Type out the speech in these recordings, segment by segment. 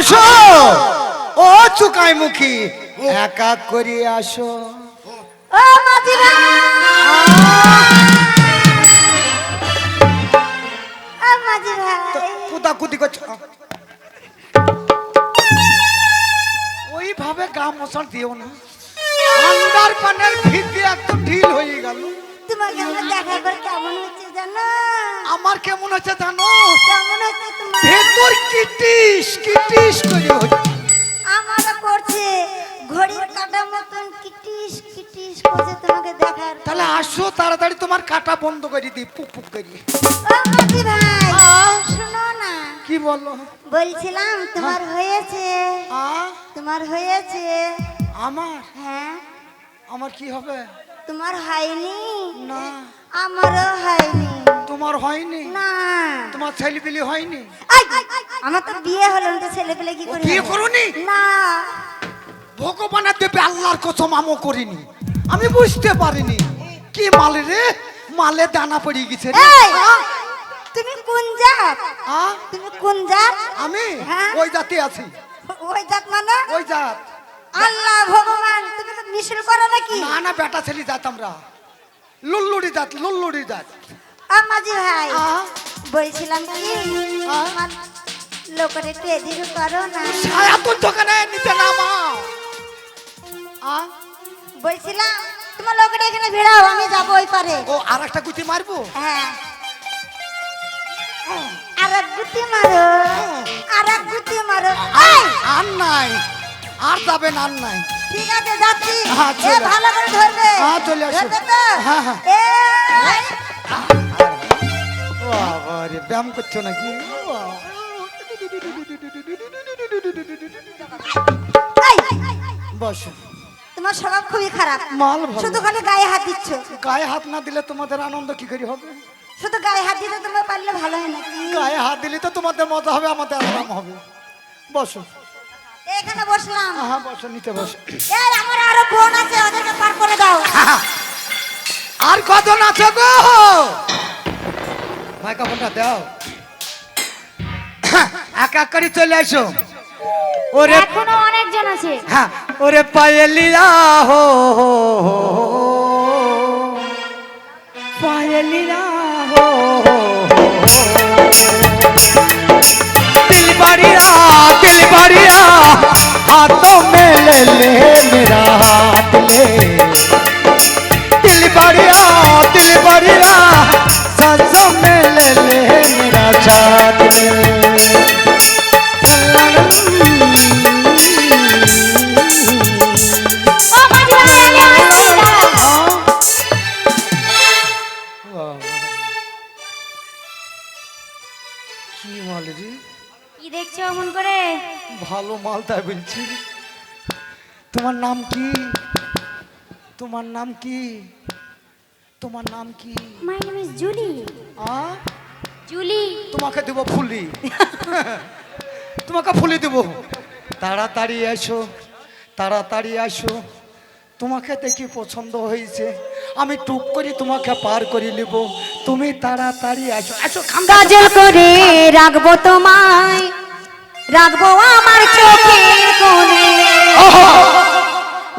আসো। ও চুকাই মুখী এক এক করে আসো। ও মাঝি ভাই ও মাঝি ভাই কুদা কুদি করছ। ওইভাবে গা মশাল দিও না। আন্ডার পানের ভিত্তি একদম ঢিল হয়ে গেল। তোমাকে আমার দেখার পর কেমন হচ্ছে জানো? আমার কেমন হচ্ছে জানো? কেমন হচ্ছে তোমার? ভেতর কিটিস কিটিস করে হচ্ছে। আমারও করছে। ঘড়ির কাটা মতন কিটিস কিটিস করছে তোমাকে দেখার। তাহলে আসো তাড়াতাড়ি তোমার কাটা বন্ধ করে দিই পুক পুক করে। ও ভাই? শোনো না। কি বলো? বলছিলাম তোমার হয়েছে। আ? তোমার হয়েছে। আমার? হ্যাঁ। আমার কি হবে? তোমার হয়নি? না। আমারও হয়নি। তোমার হয়নি? না। তোমার ছেলেপিলি হয়নি? আমার তো বিয়ে হলো না ছেলে পেলে কি করে? বিয়ে? করোনি? না। ভগবানের দেবে আল্লাহর কসম আমও করিনি। আমি বুঝতে পারিনি। কি মাল রে? মালে দানা পড়ে গেছে রে। তুমি কোন জাত? তুমি কোন জাত? আমি? হ্যাঁ? ওই জাতি আছি। ওই জাত মানে? ওই জাত। আল্লাহ ভগবান তুমি তো মিশল করো নাকি? না না বেটা ছেলে জাত আমরা। লুল্লুড়ি জাত লুল্লুড়ি জাত আমাজি ভাই। আ? বলছিলাম কি? আমার লোকের একটু এদিকে করো না। ছায়া তোর দোকানে নিচে নামাও আ? বলছিলাম তোমার লোকের এখানে ভিড়াও আমি যাব ওই পারে। ও আর একটা গুতি মারবো? হ্যাঁ। আর এক গুতি মারো আর এক গুতি মারো। আর নাই। আর যাবেন আর নাই। ঠিক আছে যাচ্ছি। হ্যাঁ, এ ভালো করে ধরবে। হ্যাঁ, চলে আসো। হ্যাঁ, হ্যাঁ। বাবা রে ব্যায়াম করছ নাকি? বসো। তোমার স্বভাব খুবই খারাপ। মাল শুধু খালি গায়ে হাত দিচ্ছ। গায়ে হাত না দিলে তোমাদের আনন্দ কি করে হবে? শুধু গায়ে হাত দিতে তোমার পারলে ভালো হয় গায়ে হাত দিলে তো তোমাদের মজা হবে আমাদের আরাম হবে। বসো। এখানে বসলাম। হ্যাঁ বসো নিচে বসো। এই আমার আরও বোন আছে ওদেরকে পার করে দাও। আর গো? মাইক্রোফোনটা দাও। এক এক করে চলে আসো ওরে এখনও অনেকজন আছে। হ্যাঁ ওরে পায়েলিয়া হো হো, হো, হো। পায়েলিয়া हाथों में ले ले मेरा हाथ ले। ভালো মাল তাই বলছি তোমার নাম কি? তোমার নাম কি? তোমার নাম কি? মাই নেম ইজ জুলি আ? জুলি তোমাকে দেবো ফুলি। তোমাকে ফুলি দেবো। তাড়াতাড়ি এসো তাড়াতাড়ি আসো তোমাকে দেখি পছন্দ হয়েছে। আমি টুক করে তোমাকে পার করে নেব। তুমি তাড়াতাড়ি আসো আসো খান্দা করে রাখব তোমায়। রাখব আমার চোখের কোণে।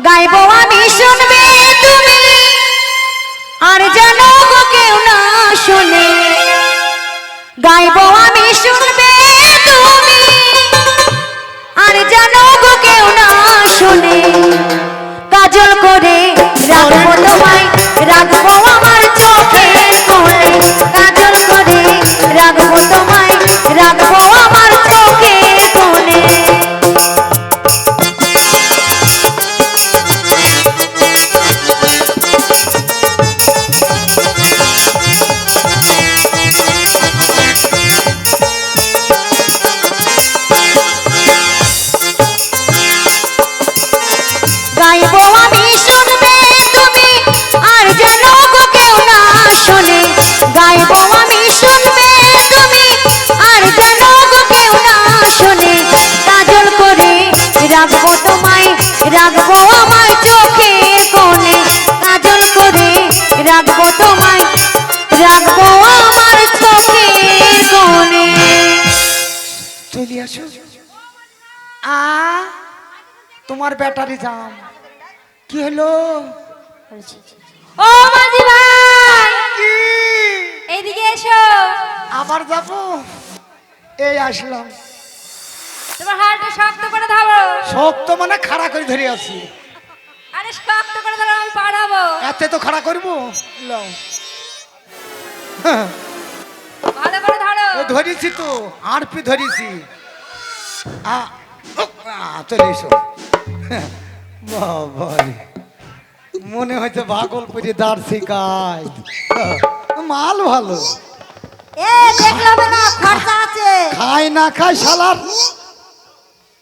গাইবো আমি শুনবে তুমি আর জানো গো কেউ না শুনে। গাইবো আমি শুনবে তুমি আর জানো গো কেউ না শুনে। কাজল করে রাখব তোমায়। চলে আসো আ তোমার ব্যাটারি জাম কি হলো? ও মাঝি ভাই! কি? এইদিকে এসো। আবার যাব? এই আসলাম। তোমার হালটা শক্ত করে ধরো। শক্ত মানে খাড়া করে ধরে আছি। আরে শক্ত করে ধরো আমি পাড়াবো। এতে তো খাড়া করব? লও। ভালো করে ধরো। ধরেছি তো আরপি ধরেছি। চলে এসো মনে হচ্ছে ভাগলপুরি দাঁড় শিকায় মাল ভালো খাই না খাই শালার।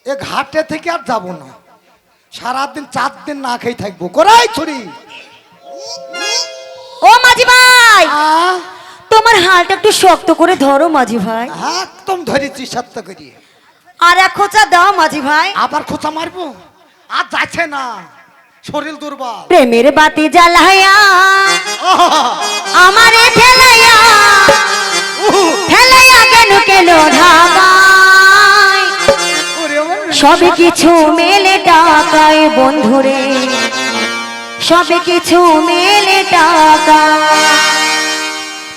এ ঘাটে থেকে আর যাব না। সারাদিন চার দিন না খেয়ে থাকব। কোরাই ছুরি। ও মাঝি ভাই তোমার হালটা একটু শক্ত করে ধরো মাঝি ভাই। একদম ধরেছি সত্য করিয়ে। আর এক খোঁচা দাও মাঝি ভাই। আবার খোঁচা মারবো? আর যাচ্ছে না। শরীর দুর্বল। প্রেমের বাতি জ্বালায়া আমারে ঠেলাইয়া উহু! ঠেলাইয়া কেন কেন ঢাকায় সব কিছু মেলে টাকায় বন্ধুরে। সব কিছু মেলে টাকা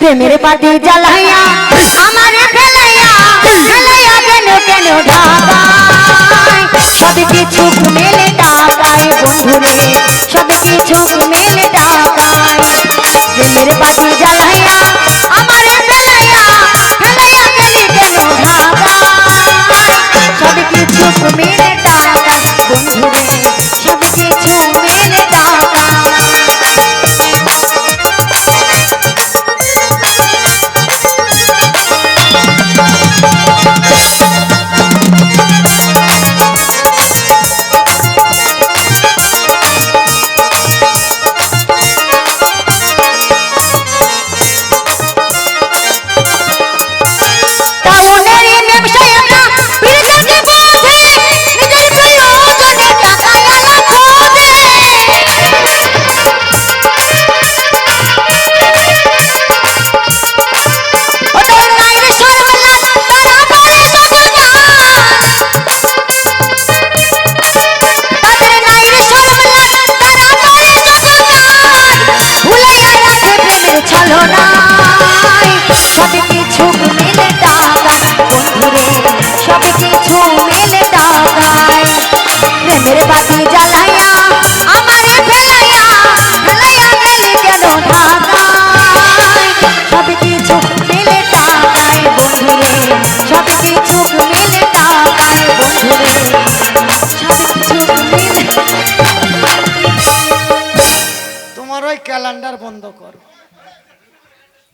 প্রেমের বাতি জ্বালাইয়া আমারে ফেলাইয়া ফেলাইয়া কেন কেন ঢাকায়? সব কিছু মেলে টাকায় বন্ধুরে। সব কিছু মেলে টাকায় প্রেমের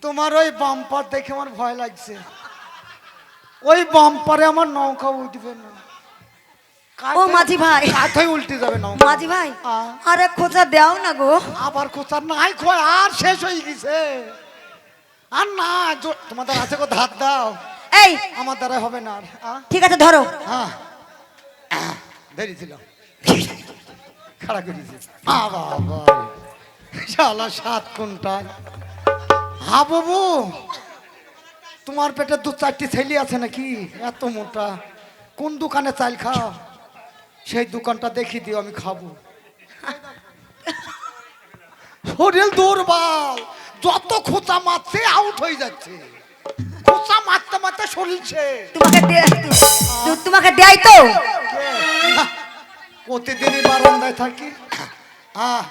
তোমার ওই বাম্পার দেখে আমার ভয় লাগছে। ওই বাম্পারে আমার নৌকা উঠবে না। ও মাঝি ভাই। কাথায় উল্টে যাবে নৌকা? মাঝি ভাই আরে খোঁচা দাও না গো। আবার কোথার নাই আর শেষ হয়ে গেছে। আর না তোমাদের আছে কো দাও। এই। আমার দ্বারা হবে না আর? ঠিক আছে ধরো। হ্যাঁ ধরেছিলাম খাড়া করেছি। বাবা। শালা সাত কুইন্টাল হা বাবু। তোমার পেটে দু চারটি ছেলে আছে নাকি? এত মোটা। কোন দোকানে চাল খাও? সেই দোকানটা দেখি দিও আমি খাব। শরীর দুর্বল। যত খোঁচা মারছে আউট হয়ে যাচ্ছে। খোঁচা মারতে মারতে শরীর তোমাকে তোমাকে দেয় তো প্রতিদিনই বারান্দায় থাকি। হ্যাঁ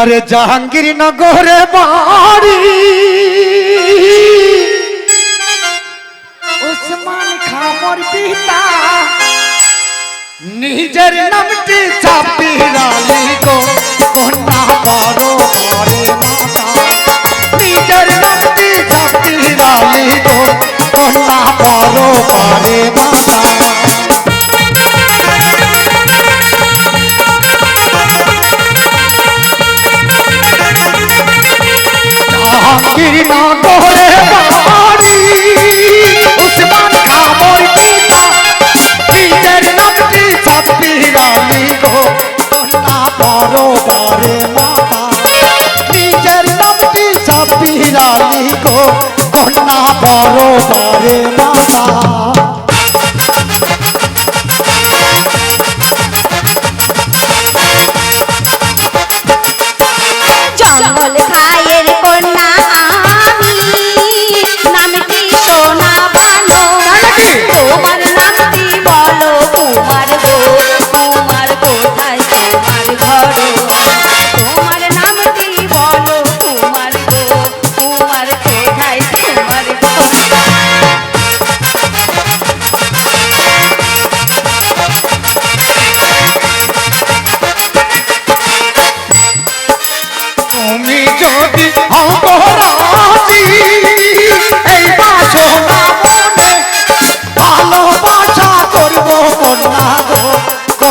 আরে জাহাঙ্গীরনগরে বাড়ি। ওসমান খামর পিতা। নিজের নামটি চাপিরালি গো। কন্যা বড় করে মাতা। নিজের নামটি চাপিরালি গো। কন্যা করে মাতা। কন্যা পরবারে মা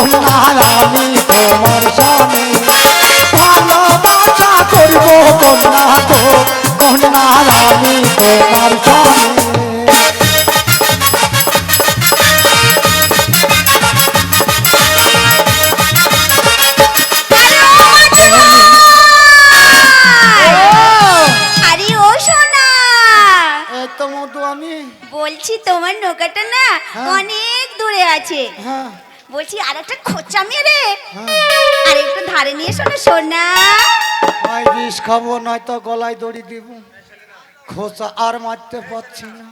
কন্যার আমি তোমার স্বামী। ভালোবাসা করব কন্যা তো কন্যার আমি তোমার স্বামী। আরে ও সোনা। এই তো মধু আমি। বলছি তোমার নৌকাটা না হ্যাঁ। অনেক দূরে আছে। হ্যাঁ। বলছি আর একটা খোঁচা মেরে হ্যাঁ। আর একটু ধারে নিয়ে শোনো সোনা। হয় বিষ খাব নয়তো গলায় দড়ি দিব। খোঁচা আর মারতে পারছি না।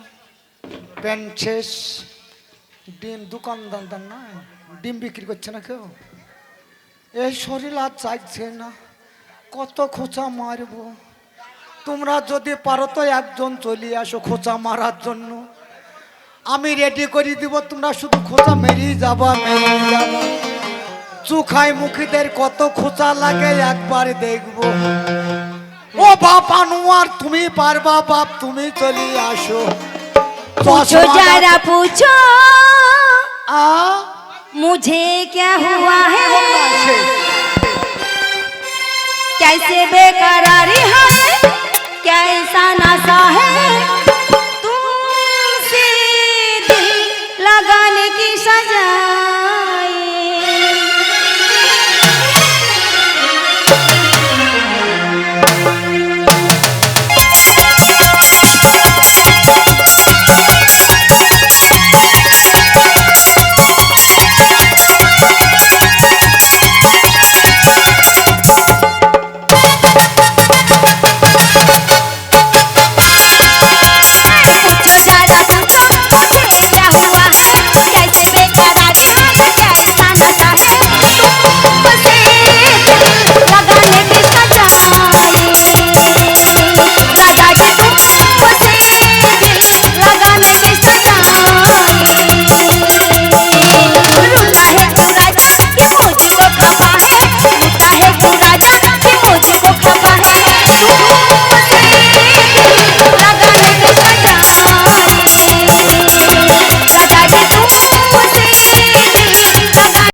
প্যান্ট শেষ। ডিম দোকানদার না। ডিম বিক্রি করছে না কেউ? এই শরীর আর চাইছে না। কত খোঁচা মারবো? তোমরা যদি পারো তো একজন চলে আসো খোঁচা মারার জন্য। আমি রেডি করে দিব তোমরা শুধু খোঁচা মেরিয়ে যাবা মেরিয়ে যাবা চুখাই মুখিদের কত খোঁচা লাগে একবার দেখবো ও বাপ আনোয়ার তুমি পারবা বাপ তুমি চলে আসো पूछो जरा पूछो আ मुझे क्या हुआ है সে कैसे बेकरारी है कैसा नशा है